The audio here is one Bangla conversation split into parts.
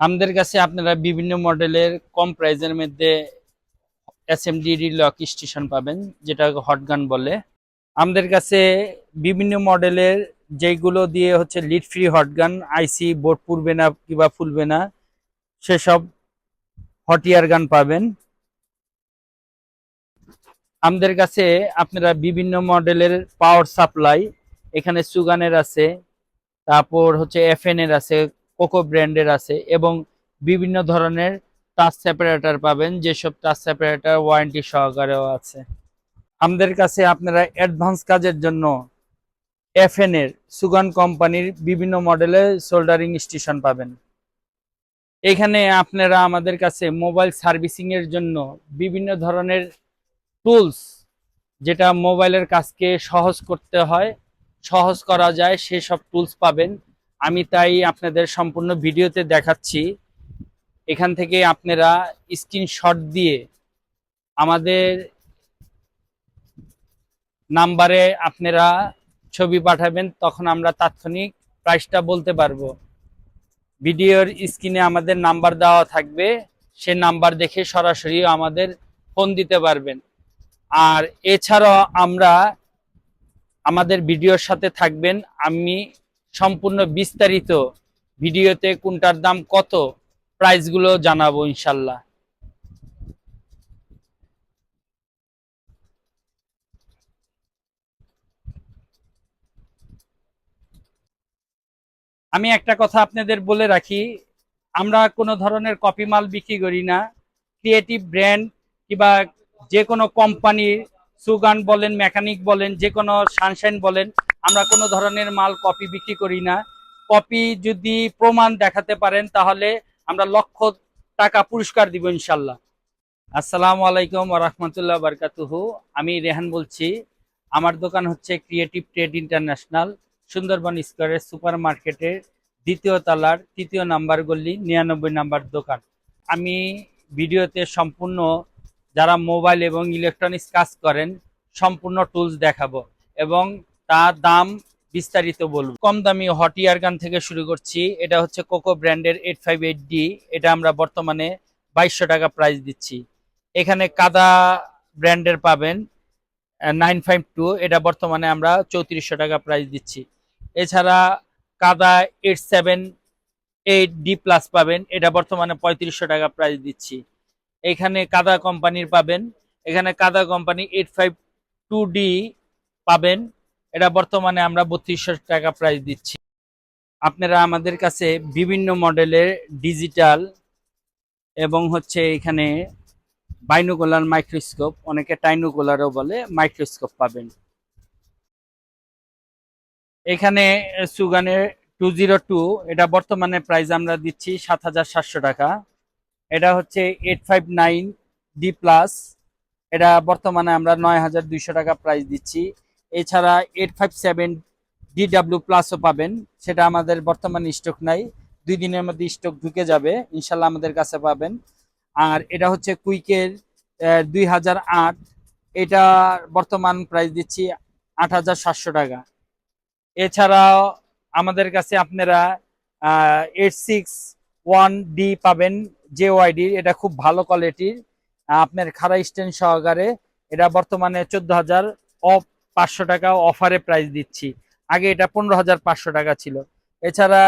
আমাদের কাছে আপনারা বিভিন্ন মডেলের কম প্রাইজের মধ্যে এসএমডিডি লক স্টেশন পাবেন, যেটা হটগান বলে। আমাদের কাছে বিভিন্ন মডেলের যেগুলো দিয়ে হচ্ছে lead free hot gun IC board পুড়বে না কিংবা ফুলবে না, সেসব হট ইয়ার গান পাবেন। আমাদের কাছে আপনারা বিভিন্ন মডেলের পাওয়ার সাপ্লাই এখানে সুগানের আছে, তারপর হচ্ছে এফএন এর আছে কোকো ব্র্যান্ডের আছে এবং বিভিন্ন ধরনের টাচ সেপারেটার পাবেন, যেসব টাচ সেপারেটর ওয়ারেন্টি সহকারেও আছে। আমাদের কাছে আপনারা অ্যাডভান্স কাজের জন্য এফএন এর সুগান কোম্পানির বিভিন্ন মডেলের সোল্ডারিং স্টেশন পাবেন। এখানে আপনারা আমাদের কাছে মোবাইল সার্ভিসিং এর জন্য বিভিন্ন ধরনের টুলস যেটা মোবাইলের কাজকে সহজ করতে হয়, সহজ করা যায়, সেসব টুলস পাবেন। আমি তাই আপনাদের সম্পূর্ণ ভিডিওতে দেখাচ্ছি। এখান থেকে আপনারা স্ক্রিনশট দিয়ে আমাদের নাম্বারে আপনারা ছবি পাঠাবেন, তখন আমরা তাৎক্ষণিক প্রাইসটা বলতে পারব। ভিডিওর স্ক্রিনে আমাদের নাম্বার দেওয়া থাকবে, সে নাম্বার দেখে সরাসরি আমাদের ফোন দিতে পারবেন। আর এছাড়াও আমরা আমাদের ভিডিওর সাথে থাকবেন। আমি সম্পূর্ণ বিস্তারিত ভিডিওতে কোনটার দাম কত, প্রাইসগুলো জানাব ইনশাল্লাহ। আমি একটা কথা আপনাদের বলে রাখি, আমরা কোনো ধরনের কপি মাল বিক্রি করি না। ক্রিয়েটিভ ব্র্যান্ড কিংবা যে কোনো কোম্পানির সুগান বলেন, মেকানিক বলেন, যে কোনো সানশাইন বলেন, আমরা কোনো ধরনের মাল কপি বিক্রি করি না। কপি যদি প্রমাণ দেখাতে পারেন, তাহলে আমরা লক্ষ টাকা পুরস্কার দিব ইনশাল্লাহ। আসসালামু আলাইকুম রহমতুল্লাহ বারকাতুহু। আমি রেহান বলছি। আমার দোকান হচ্ছে ক্রিয়েটিভ ট্রেড ইন্টারন্যাশনাল সুন্দরবন স্কোয়ারের সুপার মার্কেটের দ্বিতীয় তালার তৃতীয় নাম্বার গল্লি নিরানব্বই নাম্বার দোকান। আমি ভিডিওতে সম্পূর্ণ যারা মোবাইল এবং ইলেকট্রনিক্স কাজ করেন, সম্পূর্ণ টুলস দেখাবো এবং তার দাম বিস্তারিত বলব। কম দামি হট ইয়ার গান থেকে শুরু করছি। এটা হচ্ছে কোকো ব্র্যান্ডের এইট ফাইভ এইট ডি এটা আমরা বর্তমানে বাইশশো টাকা প্রাইস দিচ্ছি। এখানে কাদা ব্র্যান্ডের পাবেন নাইন ফাইভ টু এটা বর্তমানে আমরা চৌত্রিশশো টাকা প্রাইস দিচ্ছি। এছাড়া Kada eight seven eight D plus পাবেন। এটা বর্তমানে পঁয়ত্রিশশো টাকা প্রাইস দিচ্ছি। এখানে কাদা কোম্পানির পাবেন। এখানে Kada company eight five two D পাবেন। এটা বর্তমানে আমরা বত্রিশশো টাকা প্রাইস দিচ্ছি। আপনারা আমাদের কাছে বিভিন্ন মডেলের ডিজিটাল এবং হচ্ছে এখানে বাইনোকুলার মাইক্রোস্কোপ অনেকে টাইনোকুলারও বলে মাইক্রোস্কোপ পাবেন। এখানে সুগানের টু জিরো টু এটা বর্তমানে প্রাইস আমরা দিচ্ছি সাত হাজার সাতশো টাকা। এটা হচ্ছে eight five nine D plus এটা বর্তমানে আমরা নয় হাজার দুইশো টাকা প্রাইস দিচ্ছি। এছাড়া eight five seven D W প্লাসও পাবেন। সেটা আমাদের বর্তমানে স্টক নাই। দুই দিনের মধ্যে স্টক ঢুকে যাবে। ইনশাল্লাহ আমাদের কাছে পাবেন। আর এটা হচ্ছে কুইকের দুই হাজার আট। এটা বর্তমান প্রাইস দিচ্ছি আট হাজার সাতশো টাকা। এছাড়াও আমাদের কাছে আপনারা এইট সিক্স ওয়ান ডি পাবেন জে ওয়াইডি এটা খুব ভালো কোয়ালিটির আপনার খাড়া স্ট্যান্ড সহকারে এটা বর্তমানে চোদ্দ হাজার অফ পাঁচশো টাকা অফারে প্রাইস দিচ্ছি। আগে এটা পনেরো হাজার পাঁচশো টাকা ছিল। এছাড়া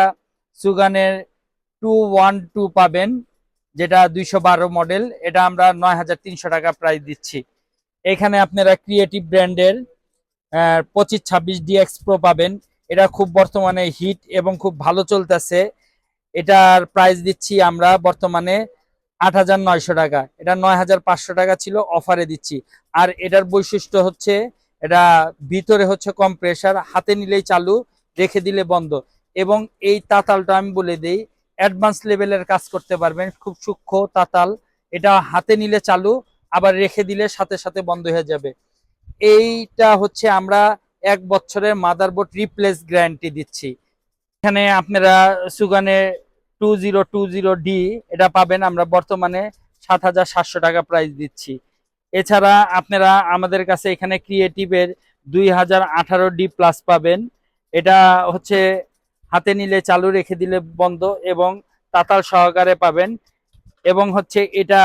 সুগানের টু ওয়ান টু পাবেন, যেটা দুইশো বারো মডেল এটা আমরা নয় হাজার তিনশো টাকা প্রাইস দিচ্ছি। এখানে আপনারা ক্রিয়েটিভ ব্র্যান্ডের পঁচিশ ছাব্বিশ ডিএক্স প্রো পাবেন। এটা খুব বর্তমানে হিট এবং খুব ভালো চলতেছে। এটার প্রাইস দিচ্ছি আমরা বর্তমানে আট হাজার নয়শো টাকা। এটা নয় হাজার পাঁচশো টাকা ছিল অফারে দিচ্ছি। আর এটার বৈশিষ্ট্য হচ্ছে, এটা ভিতরে হচ্ছে কম প্রেশার হাতে নিলেই চালু, রেখে দিলে বন্ধ। এবং এই তাতালটা আমি বলে দিই অ্যাডভান্স লেভেলের কাজ করতে পারবেন, খুব সূক্ষ্ম তাতাল। এটা হাতে নিলে চালু, আবার রেখে দিলে সাথে সাথে বন্ধ হয়ে যাবে। এইটা হচ্ছে আমরা এক বছরের মাদারবোর্ড রিপ্লেস গ্যারান্টি দিচ্ছি। এখানে আপনারা সুগানে two zero two zero D এটা পাবেন আমরা বর্তমানে সাত হাজার সাতশো টাকা প্রাইস দিচ্ছি। এছাড়া আপনারা আমাদের কাছে এখানে ক্রিয়েটিভের দুই হাজার আঠারো ডি প্লাস পাবেন। এটা হচ্ছে হাতে নিলে চালু, রেখে দিলে বন্ধ এবং তাতাল সহকারে পাবেন এবং হচ্ছে এটা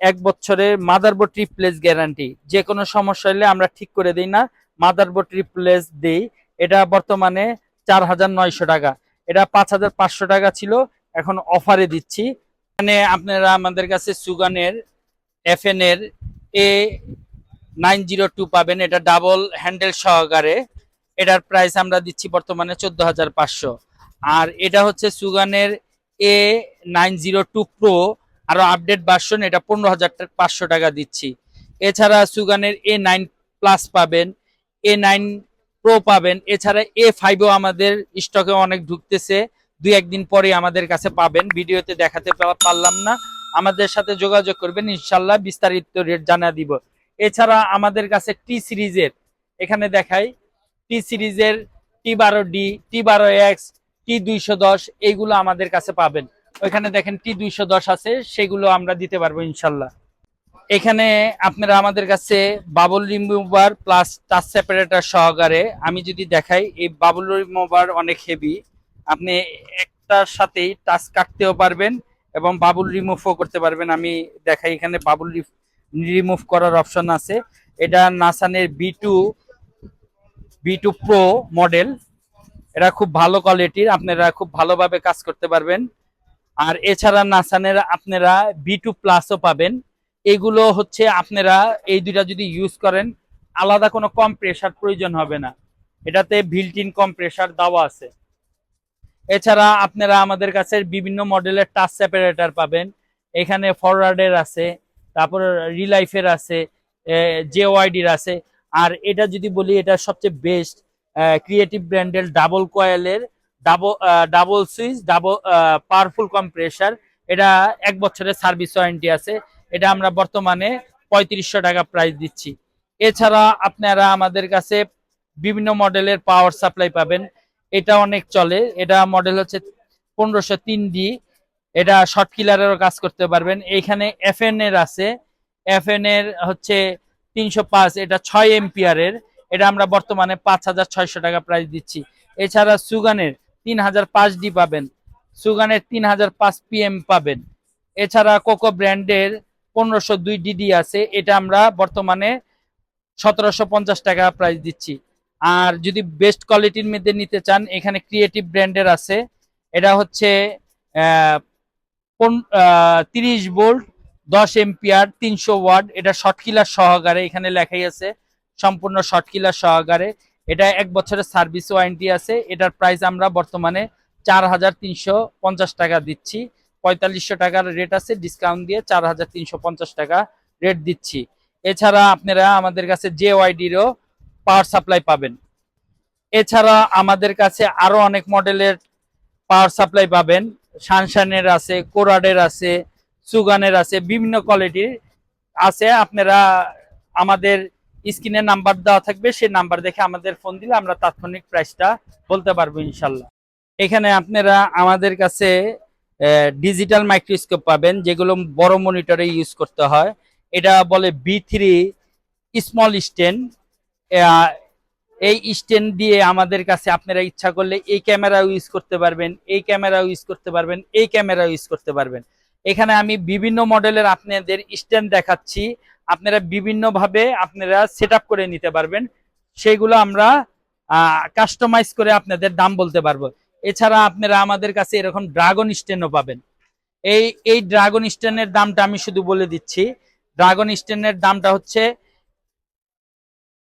এক বছরের মাদারবোর্ড রিপ্লেস গ্যারান্টি যে কোনো সমস্যা হলে আমরা ঠিক করে দিই না, মাদারবোর্ড রিপ্লেস দিই। এটা বর্তমানে চার হাজার নয়শো টাকা। এটা পাঁচ হাজার পাঁচশো টাকা ছিল এখন অফারে দিচ্ছি। এখানে আপনারা আমাদের কাছে সুগানের এফএন এর এ নাইন জিরো টু পাবেন। এটা ডাবল হ্যান্ডেল সহকারে। এটার প্রাইস আমরা দিচ্ছি বর্তমানে চোদ্দ হাজার পাঁচশো। আর এটা হচ্ছে সুগানের A nine zero two pro. আরও আপডেট ভার্সন এটা পনেরো হাজার পাঁচশো টাকা দিচ্ছি। এছাড়া সুগানের এ নাইন প্লাস পাবেন, এ নাইন প্রো পাবেন। এছাড়া এ ফাইভও আমাদের স্টকে অনেক ঢুকতেছে। দুই একদিন পরে আমাদের কাছে পাবেন। ভিডিওতে দেখাতে পারলাম না। আমাদের সাথে যোগাযোগ করবেন, ইনশাল্লাহ বিস্তারিত রেট জানা দিব। এছাড়া আমাদের কাছে টি সিরিজের, এখানে দেখাই টি সিরিজের টি বারো ডি টি বারো এক্স টি দুইশো দশ এইগুলো আমাদের কাছে পাবেন। ওইখানে দেখেন টি দুইশো দশ আছে, সেগুলো আমরা দিতে পারব ইনশাল্লাহ। এখানে আপনারা আমাদের কাছে bubble remover plus touch separator সহকারে, আমি যদি দেখাই, এই বাবল রিমুভার অনেক হেভি আপনি একটার সাথেই টাচ কাটতেও পারবেন এবং বাবুল রিমুভও করতে পারবেন। আমি দেখাই এখানে বাবুল রিমুভ করার অপশন আছে। এটা নাসানের B two B two pro model. এটা খুব ভালো কোয়ালিটির, আপনারা খুব ভালোভাবে কাজ করতে পারবেন। আর এছাড়া নাসানের আপনারা বি টু প্লাসও পাবেন। এগুলো হচ্ছে আপনারা এই দুইটা যদি ইউজ করেন, আলাদা কোনো কম প্রেশার প্রয়োজন হবে না। এটাতে ভিল্টিন কম প্রেশার দেওয়া আছে। এছাড়া আপনারা আমাদের কাছে বিভিন্ন মডেলের টাচ সেপারেটর পাবেন। এখানে ফরওয়ার্ডের আছে, তারপর রিলাইফের আছে জে ওয়াইডির আছে। আর এটা যদি বলি, এটা সবচেয়ে বেস্ট ক্রিয়েটিভ ব্র্যান্ডের ডাবল কয়েলের double double switch double powerful compressor এটা এক বছরের সার্ভিস ওয়ারেন্টি আছে। এটা আমরা বর্তমানে পঁয়ত্রিশশো টাকা প্রাইস দিচ্ছি। এছাড়া আপনারা আমাদের কাছে বিভিন্ন মডেলের পাওয়ার সাপ্লাই পাবেন। এটা অনেক চলে। এটা মডেল হচ্ছে পনেরোশো তিন ডি। এটা শর্ট কিলারেরও কাজ করতে পারবেন। এইখানে এফএন এর আছে। এফএন এর হচ্ছে তিনশো পাঁচ, এটা ছয় এম্পিয়ারের এটা আমরা বর্তমানে পাঁচ হাজার ছয়শো টাকা প্রাইস দিচ্ছি। এছাড়া সুগানের তিন হাজার পাঁচ ডি পাবেন। সুগানের তিন হাজার পাঁচ পিএম পাবেন। এছাড়া কোকো ব্র্যান্ডের পনেরোশো দুই ডিডি আছে। এটা আমরা বর্তমানে সতেরোশো পঞ্চাশ টাকা প্রাইস দিচ্ছি। আর যদি বেস্ট কোয়ালিটির মধ্যে নিতে চান, এখানে ক্রিয়েটিভ ব্র্যান্ডের আছে। এটা হচ্ছে তিরিশ ভোল্ট দশ এম্পিয়ার তিনশো ওয়াট। এটা শর্ট কিলার সহকারে এখানে লেখাই আছে, সম্পূর্ণ শর্ট কিলার সহকারে। এটা এক বছরের সার্ভিস ওয়ারেন্টি আছে। এটার প্রাইস আমরা বর্তমানে চার হাজার তিনশো পঞ্চাশ টাকা দিচ্ছি। পঁয়তাল্লিশশো টাকার রেট আছে ডিসকাউন্ট দিয়ে চার হাজার তিনশো পঞ্চাশ টাকা রেট দিচ্ছি। এছাড়া আপনারা আমাদের কাছে জে ওয়াইডিরও পাওয়ার সাপ্লাই পাবেন। এছাড়া আমাদের কাছে আরও অনেক মডেলের পাওয়ার সাপ্লাই পাবেন। সানশানের আছে, কোরাডের আছে, সুগানের আছে, বিভিন্ন কোয়ালিটির আছে। আপনারা আমাদের স্ক্রিনে নাম্বার দেওয়া থাকবে সেই নাম্বার দেখে আমাদের ফোন দিলে আমরা তাৎক্ষণিক প্রাইসটা বলতে পারব ইনশাল্লাহ। এখানে আপনারা আমাদের কাছে ডিজিটাল মাইক্রোস্কোপ পাবেন, যেগুলো বড় মনিটরে ইউজ করতে হয়। এটা বলে বি থ্রি স্মল স্টেন। এই স্ট্যান্ড দিয়ে আমাদের কাছে আপনারা ইচ্ছা করলে এই ক্যামেরা ইউজ করতে পারবেন, এই ক্যামেরা ইউজ করতে পারবেন, এই ক্যামেরা ইউজ করতে পারবেন। এখানে আমি বিভিন্ন মডেলের আপনাদের স্ট্যান্ড দেখাচ্ছি। আপনারা বিভিন্নভাবে আপনারা সেট করে নিতে পারবেন। সেগুলো আমরা কাস্টমাইজ করে আপনাদের দাম বলতে পারব। এছাড়া আপনারা আমাদের কাছে এরকম ড্রাগন স্ট্যান্ডও পাবেন। এই এই ড্রাগন স্ট্যান্ডের দামটা আমি শুধু বলে দিচ্ছি। ড্রাগন স্ট্যান্ডের দামটা হচ্ছে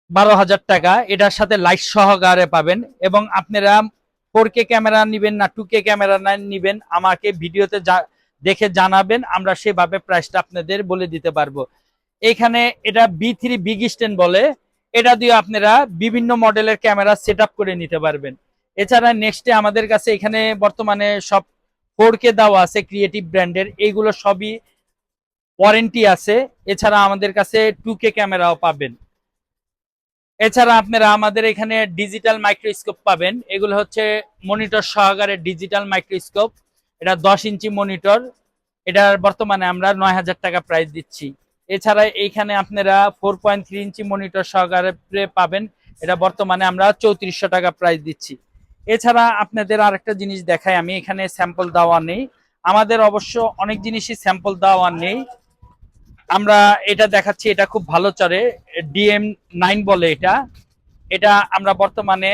বারো হাজার টাকা। এটার সাথে লাইট সহকারে পাবেন এবং আপনারা ফোর কে ক্যামেরা নিবেন না টু কে ক্যামেরা নিবেন, আমাকে ভিডিওতে দেখে জানাবেন, আমরা সেভাবে প্রাইসটা আপনাদের বলে দিতে পারব। এখানে এটা বি থ্রি বিগ স্ট্যান্ড বলে, এটা দিয়ে আপনারা বিভিন্ন মডেলের ক্যামেরা সেট করে নিতে পারবেন। এছাড়া নেক্সটে আমাদের কাছে এখানে বর্তমানে সব ফোর কে দেওয়া আছে ক্রিয়েটিভ ব্র্যান্ডের এইগুলো সবই ওয়ারেন্টি আছে। এছাড়া আমাদের কাছে টু কে ক্যামেরাও পাবেন। এছাড়া আপনারা আমাদের এখানে ডিজিটাল মাইক্রোস্কোপ পাবেন। এগুলো হচ্ছে মনিটর সহকারে ডিজিটাল মাইক্রোস্কোপ এটা দশ ইঞ্চি মনিটর এটার বর্তমানে আমরা নয় হাজার টাকা প্রাইস দিচ্ছি। এছাড়া এইখানে আপনারা four point three inch monitor সহকারে পাবেন। এটা বর্তমানে আমরা চৌত্রিশশো টাকা প্রাইস দিচ্ছি। এছাড়া আপনাদের আরেকটা জিনিস দেখাই। আমি এখানে স্যাম্পল দেওয়া নেই। আমাদের অবশ্য অনেক জিনিসই স্যাম্পল দেওয়া নেই। আমরা এটা দেখাচ্ছি, এটা খুব ভালো চলে। ডিএম নাইন বলে এটা। এটা আমরা বর্তমানে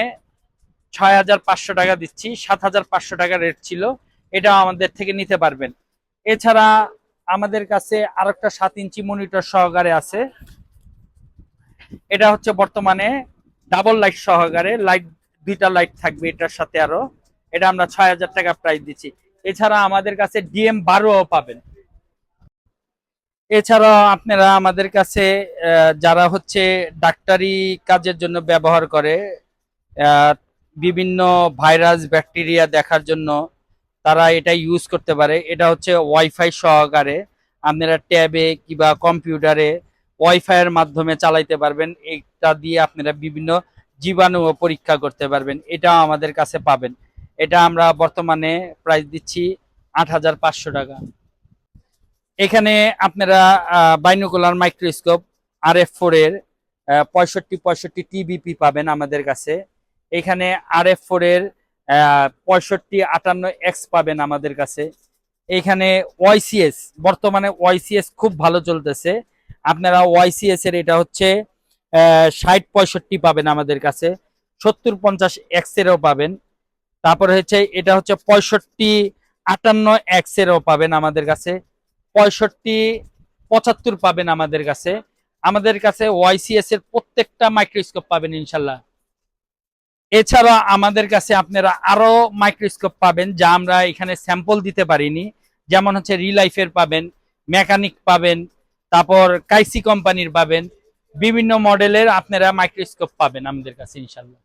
ছয় হাজার পাঁচশো টাকা দিচ্ছি, সাত হাজার পাঁচশো টাকা রেট ছিল। এটা আমাদের থেকে নিতে পারবেন। এছাড়া আমাদের কাছে আর একটা সাত ইঞ্চি মনিটর সহকারে আছে। এটা হচ্ছে বর্তমানে ডাবল লাইট সহকারে, লাইট, দুইটা লাইট থাকবে এটার সাথে আরও। এটা আমরা ছয় হাজার টাকা প্রাইস দিচ্ছি। এছাড়া আমাদের কাছে ডিএম বারোও পাবেন। এছাড়া আপনারা আমাদের কাছে যারা হচ্ছে ডাক্তারি কাজের জন্য ব্যবহার করে বিভিন্ন ভাইরাস, ব্যাকটেরিয়া দেখার জন্য তারা এটা ইউজ করতে পারে। এটা হচ্ছে ওয়াইফাই সহকারে আপনারা ট্যাবে কিংবা কম্পিউটারে ওয়াইফাই এর মাধ্যমে চালাইতে পারবেন। এটা দিয়ে আপনারা বিভিন্ন জীবাণু পরীক্ষা করতে পারবেন। এটা আমাদের কাছে পাবেন। এটা আমরা বর্তমানে প্রাইস দিচ্ছি আট হাজার পাঁচশো টাকা। এখানে আপনারা বাইনোকুলার মাইক্রোস্কোপ আর এফ ফোর এর পঁয়ষট্টি পঁয়ষট্টি টিবিপি পাবেন আমাদের কাছে। এখানে আর এফ ফোর এর পঁয়ষট্টি আটান্ন এক্স পাবেন আমাদের কাছে। এখানে ওয়াইসিএস বর্তমানে ওয়াইসিএস খুব ভালো চলতেছে। আপনারা ওয়াইসিএস এর এটা হচ্ছে ষাট পঁয়ষট্টি পাবেন আমাদের কাছে। সত্তর পঞ্চাশ এক্স এরও পাবেন। তারপরে হচ্ছে, এটা হচ্ছে পঁয়ষট্টি আটান্ন এক্স এরও পাবেন আমাদের কাছে। পঁয়ষট্টি, পঁচাত্তর পাবেন আমাদের কাছে। আমাদের কাছে ওয়াইসিএস এর প্রত্যেকটা মাইক্রোস্কোপ পাবেন ইনশাল্লাহ। এছাড়া আমাদের কাছে আপনারা আরও মাইক্রোস্কোপ পাবেন, যা আমরা এখানে স্যাম্পল দিতে পারিনি। যেমন হচ্ছে রিলাইফের পাবেন মেকানিক পাবেন, তারপর কাইসি কোম্পানির পাবেন। বিভিন্ন মডেলের আপনারা মাইক্রোস্কোপ পাবেন আমাদের কাছে ইনশাল্লাহ।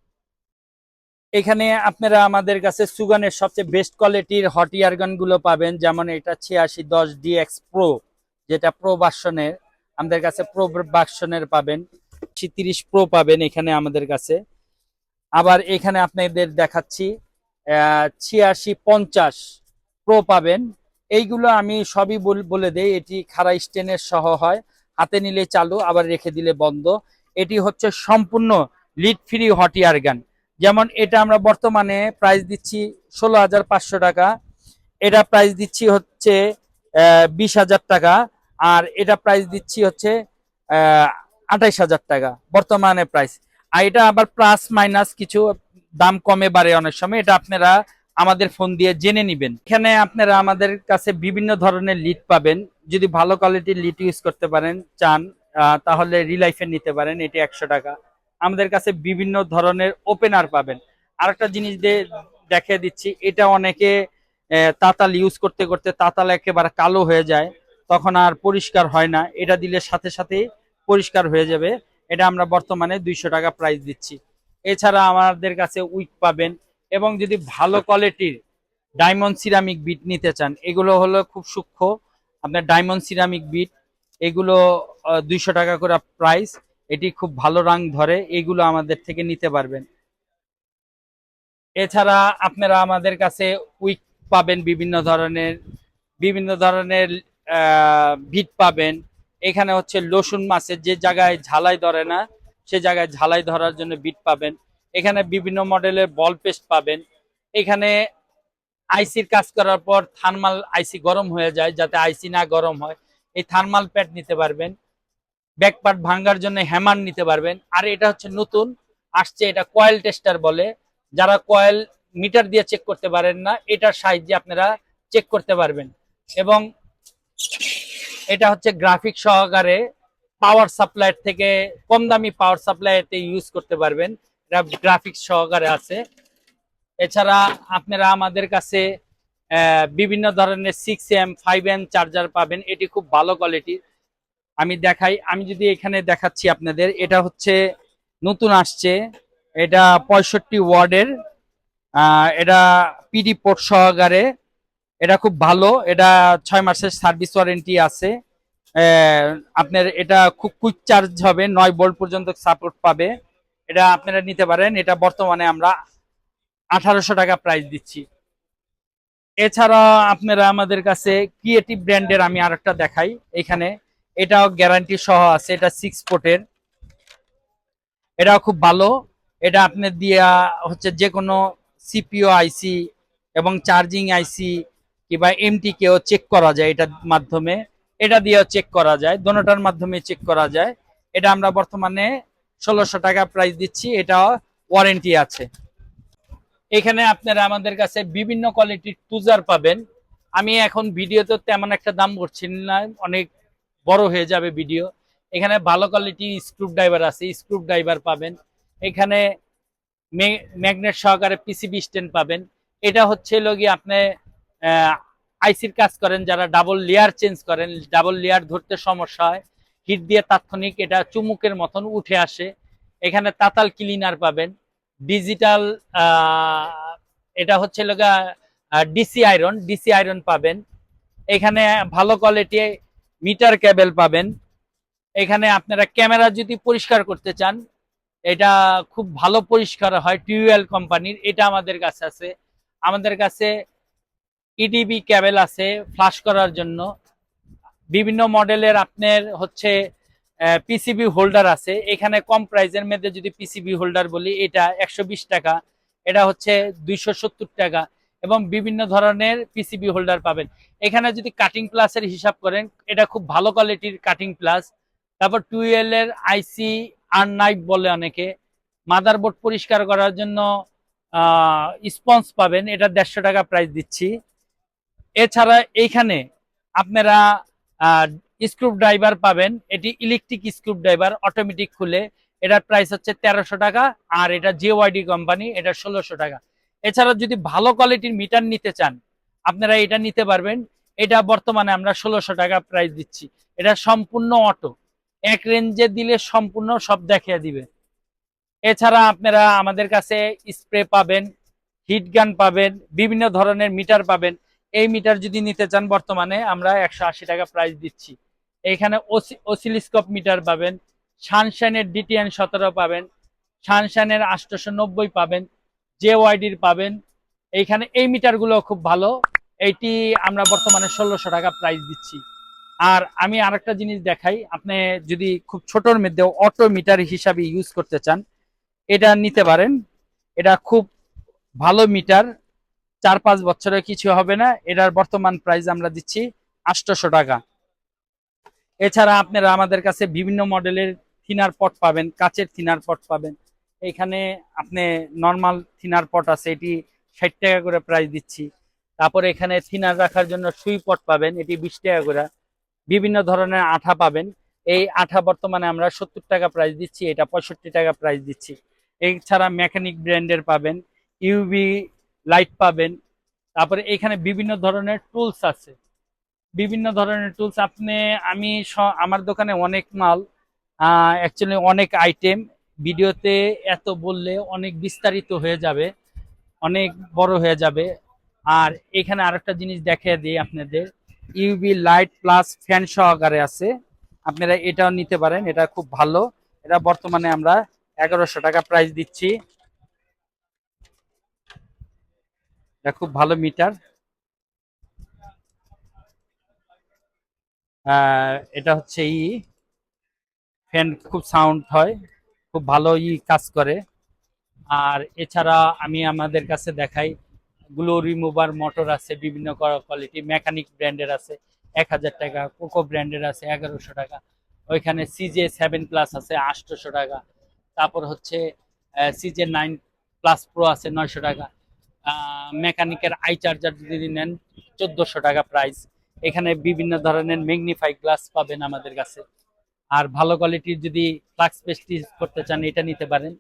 এখানে আপনারা আমাদের কাছে সুগানের সবচেয়ে বেস্ট কোয়ালিটির হট ইয়ারগানগুলো পাবেন, যেমন এটা ছিয়াশি দশ ডিএক্স প্রো যেটা প্রো বাসনের আমাদের কাছে প্রো বাসনের পাবেন তিরিশ প্রো পাবেন এখানে আমাদের কাছে। আবার এখানে আপনাদের দেখাচ্ছি ছিয়াশি পঞ্চাশ প্রো পাবেন। এইগুলো আমি সবই বল- দেই, এটি খাড়া স্টেনের সহ হয়, হাতে নিলে চালু, আবার রেখে দিলে বন্ধ। এটি হচ্ছে সম্পূর্ণ লিড ফ্রি হট ইয়ার গান যেমন এটা আমরা বর্তমানে প্রাইস দিচ্ছি ষোলো হাজার পাঁচশো টাকা, এটা প্রাইস দিচ্ছি হচ্ছে বিশ হাজার টাকা আর এটা প্রাইস দিচ্ছি হচ্ছে আঠাইশ হাজার টাকা বর্তমানে প্রাইস আর এটা আবার প্লাস মাইনাস কিছু দাম কমে বাড়ে অনেক সময়, এটা আপনারা আমাদের ফোন দিয়ে জেনে নেবেন। এখানে আপনারা আমাদের কাছে বিভিন্ন ধরনের লিড পাবেন। যদি ভালো কোয়ালিটির লিড ইউজ করতে পারেন, চান তাহলে রিলাইফের নিতে পারেন, এটি একশো টাকা। আমাদের কাছে বিভিন্ন ধরনের ওপেনার পাবেন। আরেকটা জিনিস দিয়ে দেখে দিচ্ছি, এটা অনেকে তাতাল ইউজ করতে করতে তাতাল একেবারে কালো হয়ে যায়, তখন আর পরিষ্কার হয় না। এটা দিলে সাথে সাথে পরিষ্কার হয়ে যাবে। এটা আমরা বর্তমানে দুইশো টাকা প্রাইস দিচ্ছি। এছাড়া আমাদের কাছে উইক পাবেন এবং যদি ভালো কোয়ালিটির ডায়মন্ড সিরামিক বিট নিতে চান, এগুলো হলো খুব সূক্ষ্ম। আপনার ডায়মন্ড সিরামিক বিট এগুলো দুইশো টাকা করে প্রাইস এটি খুব ভালো রং ধরে, এগুলো আমাদের থেকে নিতে পারবেন। এছাড়া আপনারা আমাদের কাছে উইক পাবেন বিভিন্ন ধরনের বিভিন্ন ধরনের ভিট পাবেন। এখানে হচ্ছে লসুন মাছের যে জায়গায় ঝালাই ধরে না, সে জায়গায় ঝালাই ধরার জন্য বিট পাবেন। এখানে বিভিন্ন মডেলের বল পেস্ট পাবেন। এখানে আইসির কাজ করার পর থার্মাল আইসি গরম হয়ে যায়, যাতে আইসি না গরম হয়। এই থার্মাল প্যাড নিতে পারবেন। ব্যাক পার্ট ভাঙ্গার জন্য হ্যামার নিতে পারবেন। আর এটা হচ্ছে নতুন, আসছে এটা কয়েল টেস্টার বলে। যারা কয়েল মিটার দিয়ে চেক করতে পারেন না, এটার সাহায্যে আপনারা চেক করতে পারবেন। এবং এটা হচ্ছে গ্রাফিক সহকারে পাওয়ার সাপ্লাই থেকে কম দামি পাওয়ার সাপ্লাইতে ইউজ করতে পারবেন। এটা গ্রাফিক্স সহকারে আছে। এছাড়া আপনারা আমাদের কাছে বিভিন্ন ধরনের six M five M charger পাবেন। এটি খুব ভালো কোয়ালিটির আমি দেখাই, আমি যদি এখানে দেখাচ্ছি আপনাদের, এটা হচ্ছে নতুন আসছে, এটা পঁয়ষট্টি ওয়ার্ডের এটা পিডি পোর্ট সহকারে, এটা খুব ভালো, এটা ছয় মাসের সার্ভিস ওয়ারেন্টি আছে আপনার এটা খুব কুইক চার্জ হবে, নয় ভোল্ট পর্যন্ত সাপোর্ট পাবে, এটা আপনারা নিতে পারেন, এটা বর্তমানে আমরা আঠারোশো টাকা প্রাইস দিচ্ছি। এছাড়া আপনারা আমাদের কাছে ক্রিয়েটিভ ব্র্যান্ডের আমি আরেকটা দেখাই, এখানে এটাও গ্যারান্টি সহ আছে, এটা সিক্স পোর্টের এটাও খুব ভালো। এটা আপনার দিয়া হচ্ছে যে কোনো সিপিও আইসি এবং চার্জিং আইসি কিংবা এমটি কেও চেক করা যায় এটার মাধ্যমে। এটা দিয়েও চেক করা যায়, দোনোটার মাধ্যমে চেক করা যায়। এটা আমরা বর্তমানে ষোলোশো টাকা প্রাইস দিচ্ছি এটা ওয়ারেন্টি আছে। এখানে আপনারা আমাদের কাছে বিভিন্ন কোয়ালিটির টুজার পাবেন। আমি এখন ভিডিওতে তেমন একটা দাম করছি না, অনেক বড় হয়ে যাবে ভিডিও এখানে ভালো কোয়ালিটি স্ক্রু ড্রাইভার আছে স্ক্রু ড্রাইভার পাবেন। এখানে ম্যাগনেট সহকারে পিসিবি স্ট্যান্ড পাবেন। এটা হচ্ছে লগি আপনি আইসির কাজ করেন, যারা ডাবল লেয়ার চেঞ্জ করেন ডাবল লেয়ার ধরতে সমস্যা হয়। হিট দিয়ে তাৎক্ষণিক এটা চুমুকের মতন উঠে আসে। এখানে তাতাল ক্লিনার পাবেন। ডিজিটাল এটা হচ্ছে লগা ডিসি আয়রন ডিসি আয়রন পাবেন। এখানে ভালো কোয়ালিটি মিটার কেবল পাবেন। এখানে আপনারা ক্যামেরা যদি পরিষ্কার করতে চান, এটা খুব ভালো পরিষ্কার হয় টিউএল কোম্পানির, এটা আমাদের কাছে আছে। আমাদের কাছে ইডিবি কেবল আছে ফ্লাশ করার জন্য। বিভিন্ন মডেলের আপনার হচ্ছে পিসিবি হোল্ডার আছে। এখানে কম প্রাইজের মধ্যে যদি পিসিবি হোল্ডার বলি, এটা একশো বিশ টাকা, এটা হচ্ছে দুইশো সত্তর টাকা। এবং বিভিন্ন ধরনের পিসিবি হোল্ডার পাবেন। এখানে যদি কাটিং প্লাসের হিসাব করেন, এটা খুব ভালো কোয়ালিটির কাটিং প্লাস তারপর টুয়েল এর আইসি আর নাইফ বলে অনেকে। মাদারবোর্ড পরিষ্কার করার জন্য স্পঞ্জ পাবেন। এটা দেড়শো টাকা প্রাইস দিচ্ছি। এছাড়া এইখানে আপনারা স্ক্রুপ ড্রাইভার পাবেন। এটি ইলেকট্রিক স্ক্রুপ ড্রাইভার অটোমেটিক খুলে। এটার প্রাইস হচ্ছে তেরোশো টাকা। আর এটা জিওয়াইডি কোম্পানি এটা ষোলোশো টাকা। এছাড়া যদি ভালো কোয়ালিটির মিটার নিতে চান, আপনারা এটা নিতে পারবেন। এটা বর্তমানে আমরা ষোলোশো টাকা প্রাইস দিচ্ছি। এটা সম্পূর্ণ অটো এক রেঞ্জে দিলে সম্পূর্ণ সব দেখিয়ে দিবে। এছাড়া আপনারা আমাদের কাছে স্প্রে পাবেন হিট গান পাবেন, বিভিন্ন ধরনের মিটার পাবেন। এই মিটার যদি নিতে চান বর্তমানে, আমরা একশো আশি টাকা প্রাইস দিচ্ছি। এখানে ওসিলিস্কোপ মিটার পাবেন সানশাইনের ডিটিএন সতেরো পাবেন সানশাইনের আটশোশো পাবেন। জে ওয়াইডির পাবেন। এইখানে এই মিটারগুলো খুব ভালো। এইটি আমরা বর্তমানে ষোলোশো টাকা প্রাইস দিচ্ছি। আর আমি আরেকটা জিনিস দেখাই। আপনি যদি খুব ছোটর মধ্যে অটো মিটার হিসাবে ইউজ করতে চান, এটা নিতে পারেন। এটা খুব ভালো মিটার। চার পাঁচ বছরে কিছু হবে না। এটার বর্তমান প্রাইস আমরা দিচ্ছি আটশোশো টাকা। এছাড়া আপনারা আমাদের কাছে বিভিন্ন মডেলের থিনার পট পাবেন, কাচের থিনার পট পাবেন। এখানে আপনি নর্মাল থিনার পট আছে, এটি ষাট টাকা করে প্রাইস দিচ্ছি। তারপরে এখানে থিনার রাখার জন্য সুই পট পাবেন, এটি বিশ টাকা করে। বিভিন্ন ধরনের আঠা পাবেন। এই আঠা বর্তমানে আমরা সত্তর টাকা প্রাইস দিচ্ছি, এটা পঁয়ষট্টি টাকা প্রাইস দিচ্ছি। এছাড়া মেকানিক ব্র্যান্ডের পাবেন ইউবি লাইট পাবেন। তারপরে এখানে বিভিন্ন ধরনের টুলস আছে। বিভিন্ন ধরনের টুলস আপনি, আমি আমার দোকানে অনেক মাল অ্যাকচুয়ালি অনেক আইটেম ভিডিওতে এত বললে অনেক বিস্তারিত হয়ে যাবে, অনেক বড় হয়ে যাবে। আর এখানে আরেকটা জিনিস দেখিয়ে দিই আপনাদের ইউবি লাইট প্লাস ফ্যান সহকারে আছে। আপনারা এটাও নিতে পারেন, এটা খুব ভালো। এটা বর্তমানে আমরা এগারোশো টাকা প্রাইস দিচ্ছি। এটা খুব ভালো মিটার এটা হচ্ছে ই। ফ্যান খুব সাউন্ড হয়। খুব ভালো ই কাজ করে। আর এছাড়া আমি আমাদের কাছে দেখাই, গ্লো রিমুভার মোটর আছে, বিভিন্ন কোয়ালিটি মেকানিক ব্র্যান্ডের আছে, এক হাজার টাকা, কোকো ব্র্যান্ডের আছে, এগারোশো টাকা। ওইখানে সিজে সেভেন প্লাস আছে, আটশোশো টাকা। তারপর হচ্ছে সিজে নাইন প্লাস প্রো আছে, নয়শো টাকা। মেকানিকের আই চার্জার যদি নেন, চোদ্দোশো টাকা প্রাইস এখানে বিভিন্ন ধরনের ম্যাগনিফাই গ্লাস পাবেন আমাদের কাছে। আর ভালো কোয়ালিটির যদি ফ্লাক্স পেস্টি করতে চান, এটা নিতে পারেন।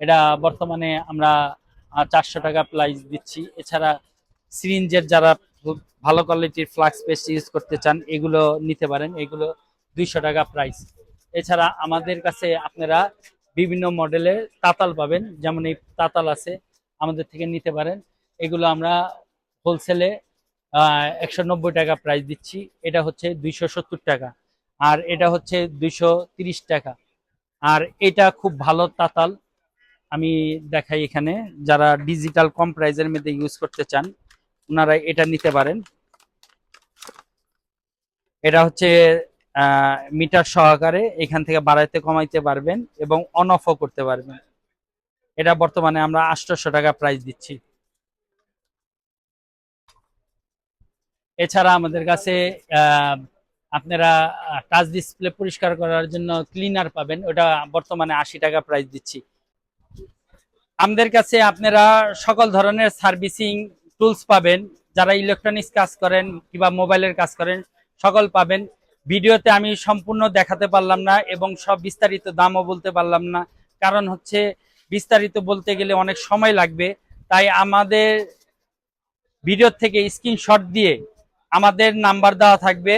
এটা বর্তমানে আমরা চারশো টাকা প্রাইস দিচ্ছি। এছাড়া সিরিঞ্জের যারা ভালো কোয়ালিটির ফ্লাক্স পেস্ট ইউজ করতে চান, এগুলো নিতে পারেন। এগুলো দুইশো টাকা প্রাইস এছাড়া আমাদের কাছে আপনারা বিভিন্ন মডেলের তাতাল পাবেন, যেমন এই তাতাল আছে, আমাদের থেকে নিতে পারেন। এগুলো আমরা হোলসেলে একশো নব্বই টাকা প্রাইস দিচ্ছি। এটা হচ্ছে দুইশো সত্তর টাকা। আর এটা হচ্ছে দুইশো টাকা। আর এটা খুব ভালো তাতাল। আমি দেখাই এখানে, যারা ডিজিটাল কম প্রাইজের মধ্যে ইউজ করতে চান, ওনারা এটা নিতে পারেন। এটা হচ্ছে মিটার সহকারে এখান থেকে বাড়াইতে কমাইতে পারবেন এবং অন অফও করতে পারবেন। এটা বর্তমানে আমরা আটশোশো টাকা প্রাইস দিচ্ছি। এছাড়া আমাদের কাছে আপনারা টাচ ডিসপ্লে পরিষ্কার করার জন্য ক্লিনার পাবেন। ওটা বর্তমানে আশি টাকা প্রাইস দিচ্ছি। আমাদের কাছে আপনারা সকল ধরনের সার্ভিসিং টুলস পাবেন। যারা ইলেকট্রনিক্স কাজ করেন কিংবা মোবাইলের কাজ করেন, সকল পাবেন। ভিডিওতে আমি সম্পূর্ণ দেখাতে পারলাম না এবং সব বিস্তারিত দামও বলতে পারলাম না। কারণ হচ্ছে, বিস্তারিত বলতে গেলে অনেক সময় লাগবে। তাই আমাদের ভিডিও থেকে স্ক্রিনশট দিয়ে আমাদের নাম্বার দেওয়া থাকবে।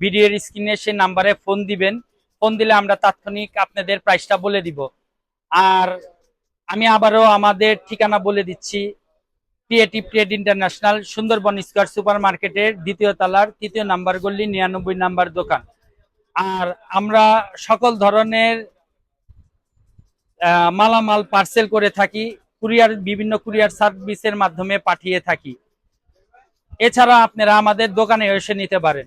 ভিডিওর স্ক্রিনে সেই নাম্বারে ফোন দিবেন। ফোন দিলে আমরা তাৎক্ষণিক আপনাদের প্রাইসটা বলে দিব। আর আমি আবারও আমাদের ঠিকানা বলে দিচ্ছি। Creative Trade International, Sundarban Square Super মার্কেটের দ্বিতীয় তলার তৃতীয় নাম্বার গল্লি নিরানব্বই নাম্বার দোকান। আর আমরা সকল ধরনের মালামাল পার্সেল করে থাকি, কুরিয়ার, বিভিন্ন কুরিয়ার সার্ভিসের মাধ্যমে পাঠিয়ে থাকি। এছাড়া আপনারা আমাদের দোকানে এসে নিতে পারেন।